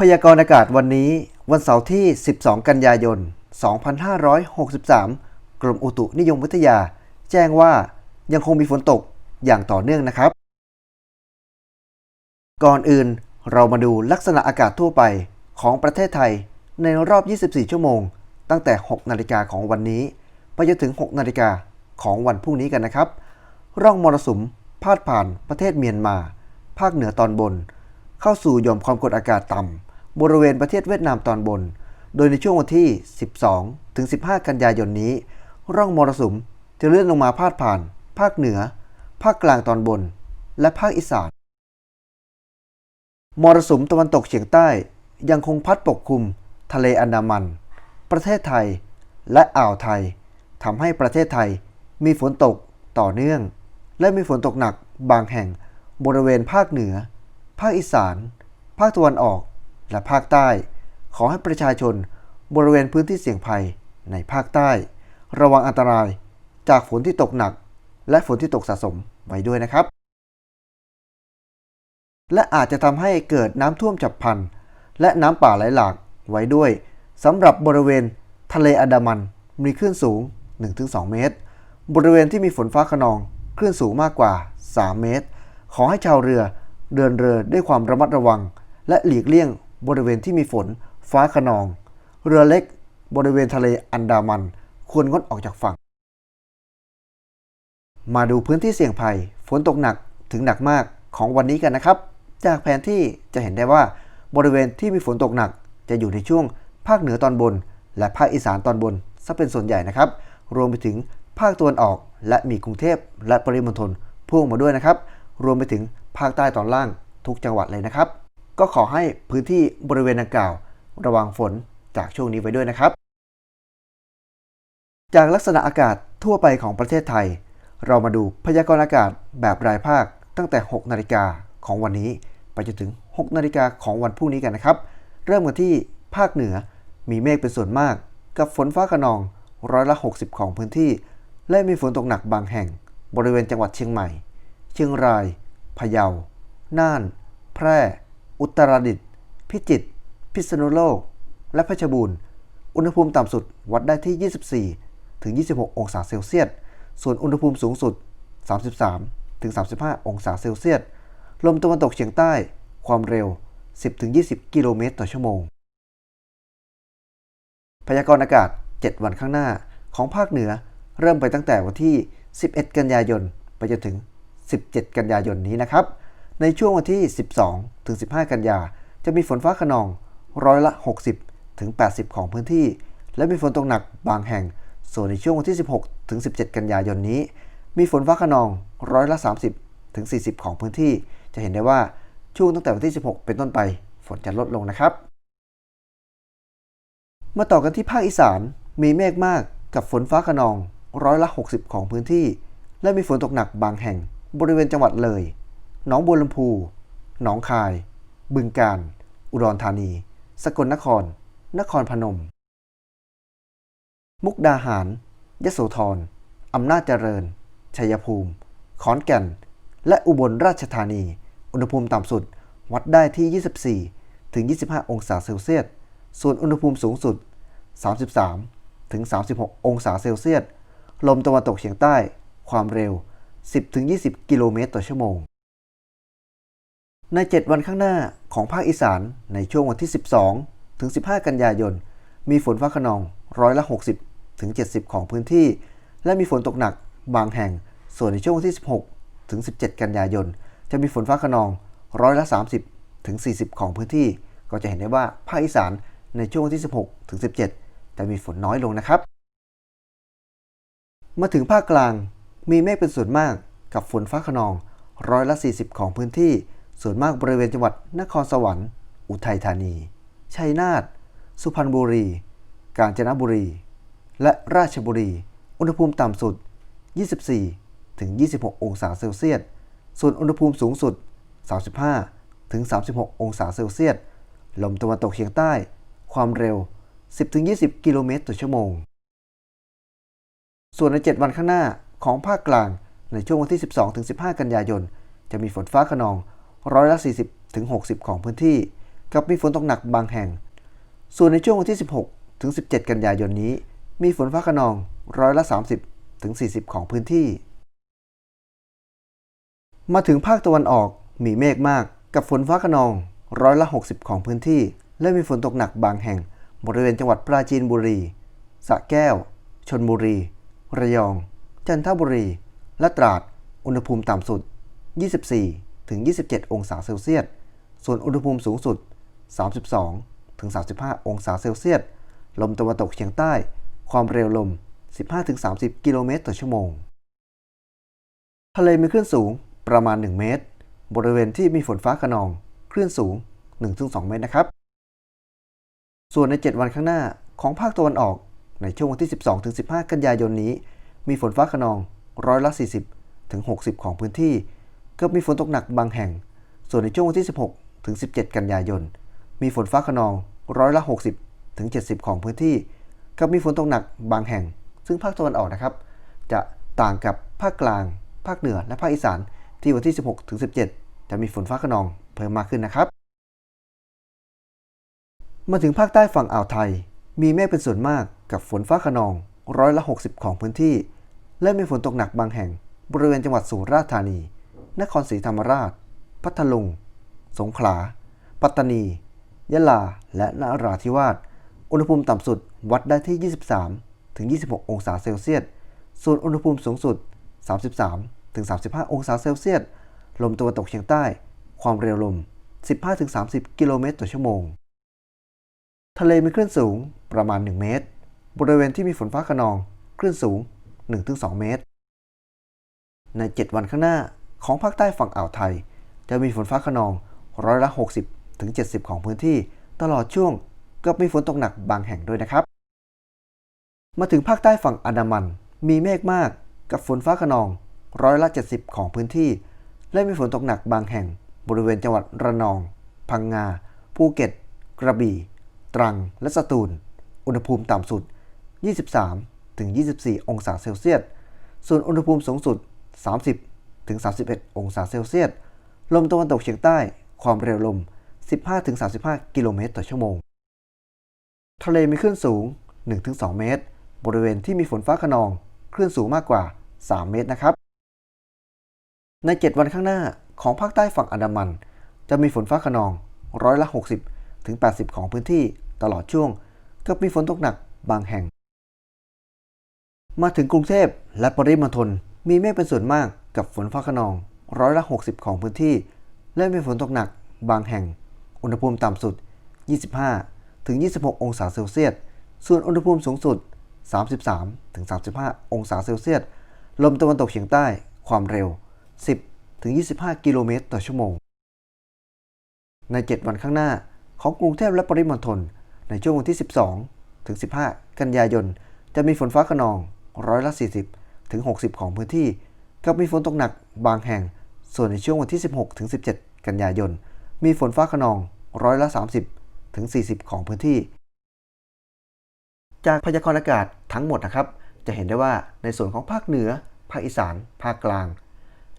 พยากรณ์อากาศวันนี้วันเสาร์ที่ 12 กันยายน 2563 กรมอุตุนิยมวิทยา แจ้งว่ายังคงมีฝนตกอย่างต่อเนื่องนะครับ ก่อนอื่นเรามาดูลักษณะอากาศทั่วไปของประเทศไทยในรอบ 24 ชั่วโมง ตั้งแต่ 6 นาฬิกาของวันนี้ ไปจนถึง 6 นาฬิกาของวันพรุ่งนี้กันนะครับ ร่องมรสุมพาดผ่านประเทศเมียนมา ภาคเหนือตอนบน เข้าสู่หย่อมความกดอากาศต่ำ บริเวณประเทศเวียดนามตอนบน โดยในช่วงวันที่ 12 ถึง 15 กันยายนนี้ ร่องมรสุมจะเลื่อนลงมาพาดผ่าน ภาคเหนือ ภาคกลางตอนบน และภาคอีสาน มรสุมตะวันตกเฉียงใต้ยังคงพัดปกคลุม ทะเลอันดามัน ประเทศไทย และอ่าวไทยทำให้ประเทศไทยมีฝนตกต่อเนื่อง และมีฝนตกหนักบางแห่งบริเวณภาคเหนือ ภาคอีสาน ภาคตะวันออก และภาคใต้ ขอให้ประชาชนบริเวณพื้นที่เสี่ยงภัยในภาคใต้ ระวังอันตรายจากฝนที่ตกหนัก และฝนที่ตกสะสมไว้ด้วยนะครับ และอาจจะทำให้เกิดน้ำท่วมฉับพลัน และน้ำป่าไหลหลากไว้ด้วยสำหรับบริเวณทะเลอันดามันมีคลื่นสูง 1-2 เมตร บริเวณที่มีฝนฟ้าขนองคลื่นสูงมากกว่า 3 เมตร ขอให้ชาวเรือเดินเรือด้วยความระมัดระวัง และหลีกเลี่ยง บริเวณที่มีฝน ฟ้าขนอง เรือเล็ก บริเวณทะเลอันดามัน ควรงดออกจากฝั่ง มาดูพื้นที่เสี่ยงภัย ฝนตกหนักถึงหนักมากของวันนี้กันนะครับ จากแผนที่จะเห็นได้ว่า บริเวณที่มีฝนตกหนัก จะอยู่ในช่วงภาคเหนือตอนบน และภาคอีสานตอนบนซะเป็นส่วนใหญ่นะครับ รวมไปถึงภาคตะวันออก และมีกรุงเทพและปริมณฑลพ่วงมาด้วยนะครับ รวมไปถึงภาคใต้ตอนล่างทุกจังหวัดเลยนะครับ ก็ขอให้พื้นที่บริเวณดังกล่าว ระวังฝนจากช่วงนี้ไว้ด้วยนะครับ จากลักษณะอากาศทั่วไปของประเทศไทย เรามาดูพยากรณ์อากาศแบบรายภาคตั้งแต่ 6 นาฬิกาของวันนี้ ไปจนถึง 6 นาฬิกาของวันพรุ่งนี้กันนะครับ เริ่มกันที่ภาคเหนือมีเมฆเป็นส่วนมาก กับฝนฟ้าขนองร้อยละ 60 ของพื้นที่ และมีฝนตกหนักบางแห่ง บริเวณจังหวัดเชียงใหม่ เชียงราย พะเยา น่าน แพร่ อุตรดิตถ์พิจิตรพิษณุโลก และเพชรบูรณ์ อุณหภูมิต่ำสุดวัดได้ที่ 24 ถึง 26 องศาเซลเซียส ส่วนอุณหภูมิสูงสุด 33 ถึง 35 องศาเซลเซียส ลมตะวันตกเฉียงใต้ ความเร็ว 10 ถึง 20 กิโลเมตรต่อชั่วโมง พยากรณ์อากาศ 7 วันข้างหน้าของภาคเหนือเริ่มไปตั้งแต่วันที่ 11 กันยายน ไปจนถึง 17 กันยายนนี้นะครับ ในช่วงวันที่ 12 ถึง 15 กันยา จะมีฝนฟ้าขนองร้อยละ 60 ถึง 80 ของพื้นที่ และมีฝนตกหนักบางแห่ง ส่วนในช่วงวันที่ 16 ถึง 17 กันยายนนี้ มีฝนฟ้าขนองร้อยละ 30 ถึง 40 ของพื้นที่ จะเห็นได้ว่าช่วงตั้งแต่วันที่ 16 เป็นต้นไป ฝนจะลดลงนะครับ มาต่อกันที่ภาคอีสาน มีเมฆมากกับฝนฟ้าขนองร้อยละ 60 ของพื้นที่ และมีฝนตกหนักบางแห่ง บริเวณจังหวัดเลย หนองบัวลำพู หนองคาย บึงกาฬ อุดรธานี สกลนคร นครพนม มุกดาหาร ยโสธร อำนาจเจริญ ชัยภูมิ ขอนแก่น และอุบลราชธานี อุณหภูมิต่ำสุด วัดได้ที่ 24 ถึง 25 องศาเซลเซียส ส่วนอุณหภูมิสูงสุด 33 ถึง 36 องศาเซลเซียส ลมตะวันตกเฉียงใต้ ความเร็ว 10ถึง20 กิโลเมตรต่อชั่วโมง ใน 7 วันข้างหน้าของภาคอีสานในช่วงวันที่ 12 ถึง 15 กันยายน มีฝนฟ้าขนองร้อยละ 60 ถึง 70 ของพื้นที่ และมีฝนตกหนักบางแห่ง ส่วนในช่วงวันที่ 16 ถึง 17 กันยายน จะมีฝนฟ้าขนองร้อยละ 30 ถึง 40 ของพื้นที่ ก็จะเห็นได้ว่าภาคอีสานในช่วงวันที่ 16 ถึง 17 จะมีฝนน้อยลงนะครับ มาถึงภาคกลางมีเมฆเป็นส่วนมากกับฝนฟ้าขนองร้อยละ 40 ของพื้นที่ ส่วนมากบริเวณจังหวัดนครสวรรค์ อุทัยธานี ชัยนาท สุพรรณบุรี กาญจนบุรี และราชบุรี อุณหภูมิต่ำสุด 24 ถึง 26 องศาเซลเซียส ส่วนอุณหภูมิสูงสุด 35 ถึง 36 องศาเซลเซียส ลมตะวันตกเฉียงใต้ ความเร็ว 10 ถึง 20 กิโลเมตรต่อชั่วโมง ส่วนใน 7 วันข้างหน้าของภาคกลางในช่วงวันที่ 12 ถึง 15 กันยายน จะมีฝนฟ้าขนอง ร้อยละ 40ถึง60 ของพื้นที่ กับมีฝนตกหนักบางแห่ง ส่วนในช่วงวันที่ 16ถึง17 กันยายนนี้ มีฝนฟ้าขนองร้อยละ 30ถึง40 ของพื้นที่ มาถึงภาคตะวันออกมีเมฆมาก กับฝนฟ้าขนองร้อยละ 60 ของพื้นที่ และมีฝนตกหนักบางแห่ง บริเวณจังหวัดปราจีนบุรีสระแก้ว ชนบุรี ระยอง จันทบุรี และตราด อุณหภูมิต่ำสุด 24 ถึง 27 องศาเซลเซียส ส่วนอุณหภูมิสูงสุด 32 ถึง 35 องศาเซลเซียส ลมตะวันตกเฉียงใต้ ความเร็วลม 15 ถึง 30 กิโลเมตรต่อชั่วโมง ทะเลมีคลื่นสูงประมาณ 1 เมตร บริเวณที่มีฝนฟ้าขนอง คลื่นสูง 1-2 เมตรนะครับ ส่วนใน 7 วันข้างหน้าของภาคตะวันออกในช่วงวันที่ 12-15 กันยายนนี้ มีฝนฟ้าขนองร้อยละ 40ถึง60 ของพื้นที่ กับมีฝนตกหนักบางแห่ง ส่วนในช่วงวันที่ 16 ถึง 17 กันยายน มีฝนฟ้าขนองร้อยละ 60 ถึง 70 ของพื้นที่ กับมีฝนตกหนักบางแห่ง ซึ่งภาคตะวันออกนะครับ จะต่างกับภาคกลาง ภาคเหนือ และภาคอีสานที่วันที่ 16 ถึง 17 จะมีฝนฟ้าขนองเพิ่มมากขึ้นนะครับ มาถึงภาคใต้ฝั่งอ่าวไทย มีเมฆเป็นส่วนมากกับฝนฟ้าขนองร้อยละ 60 ของพื้นที่ และมีฝนตกหนักบางแห่ง บริเวณจังหวัดสุราษฎร์ธานี นครศรีธรรมราช พัทลุง สงขลา ปัตตานี ยะลา และนราธิวาส อุณหภูมิต่ำสุดวัดได้ที่ 23 ถึง 26 องศาเซลเซียส ส่วนอุณหภูมิสูงสุด 33 ถึง 35 องศาเซลเซียส ลมตะวันตกเฉียงใต้ ความเร็วลม 15 ถึง 30 กิโลเมตรต่อชั่วโมง ทะเลมีคลื่นสูงประมาณ 1 เมตร บริเวณที่มีฝนฟ้าขนอง คลื่นสูง 1-2 เมตร ใน 7 วันข้างหน้า ของภาคใต้ฝั่งอ่าวไทย จะมีฝนฟ้าขนองร้อยละ 60 ถึง 70 ของพื้นที่ ตลอดช่วงกับมีฝนตกหนักบางแห่งด้วยนะครับ มาถึงภาคใต้ฝั่งอันดามัน มีเมฆมากกับฝนฟ้าขนองร้อยละ 70 ของพื้นที่ และมีฝนตกหนักบางแห่ง บริเวณจังหวัดระนอง พังงา ภูเก็ต กระบี่ ตรัง และสตูล อุณหภูมิต่ำสุด 23ถึง24 องศาเซลเซียส ส่วนอุณหภูมิสูงสุด 30 ถึง 31 องศาเซลเซียส ลมตะวันตกเฉียงใต้ ความเร็วลม 15ถึง35 กิโลเมตรต่อชั่วโมง ทะเลมีคลื่นสูง 1-2 เมตร บริเวณที่มีฝนฟ้าขนอง คลื่นสูงมากกว่า 3 เมตรนะครับ ใน 7 วันข้างหน้าของภาคใต้ฝั่งอันดามัน จะมีฝนฟ้าขนองร้อยละ 60 ถึง 80 ของพื้นที่ตลอดช่วงกับมีฝนตกหนักบางแห่ง มาถึงกรุงเทพและปริมณฑลมีเมฆเป็นส่วนมาก กับฝนฟ้าขนองร้อยละ 60 ของพื้นที่ และมีฝนตกหนักบางแห่ง อุณหภูมิต่ำสุด 25 ถึง 26 องศาเซลเซียส ส่วนอุณหภูมิสูงสุด 33 ถึง 35 องศาเซลเซียส ลมตะวันตกเฉียงใต้ความเร็ว 10 ถึง 25 กิโลเมตรต่อชั่วโมง ใน 7 วันข้างหน้าของกรุงเทพและปริมณฑลในช่วงวันที่ 12 ถึง 15 กันยายน จะมีฝนฟ้าขนองร้อยละ 40 ถึง 60 ของพื้นที่ กับมีฝนตกหนักบางแห่ง ส่วนในช่วงวันที่ 16 ถึง 17 กันยายน มีฝนฟ้าขนองร้อยละ 30 ถึง 40 ของพื้นที่ จากพยากรณ์อากาศทั้งหมดนะครับ จะเห็นได้ว่าในส่วนของภาคเหนือ ภาคอีสาน ภาคกลาง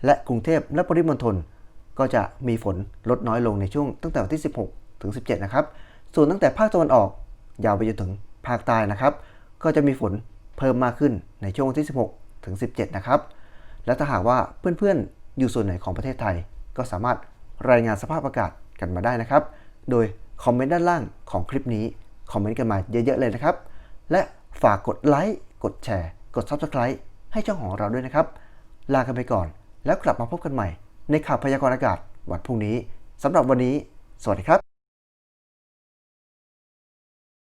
และกรุงเทพและปริมณฑลก็จะมีฝนลดน้อยลงในช่วงตั้งแต่วันที่ 16 ถึง 17 นะครับ ส่วนตั้งแต่ภาคตะวันออกยาวไปจนถึงภาคใต้นะครับ ก็จะมีฝนเพิ่มมากขึ้นในช่วงวันที่ 16 ถึง 17 นะครับ และถ้าหากว่าเพื่อนๆ อยู่ส่วนไหนของประเทศไทย ก็สามารถรายงานสภาพอากาศกันมาได้นะครับ โดยคอมเมนต์ด้านล่างของคลิปนี้ คอมเมนต์กันมาเยอะๆเลยนะครับ และฝากกดไลค์ กดแชร์ กด Subscribe ให้ช่องของเราด้วยนะครับ ลากันไปก่อน แล้วกลับมาพบกันใหม่ ในข่าวพยากรณ์อากาศวันพรุ่งนี้สำหรับวันนี้ สวัสดีครับ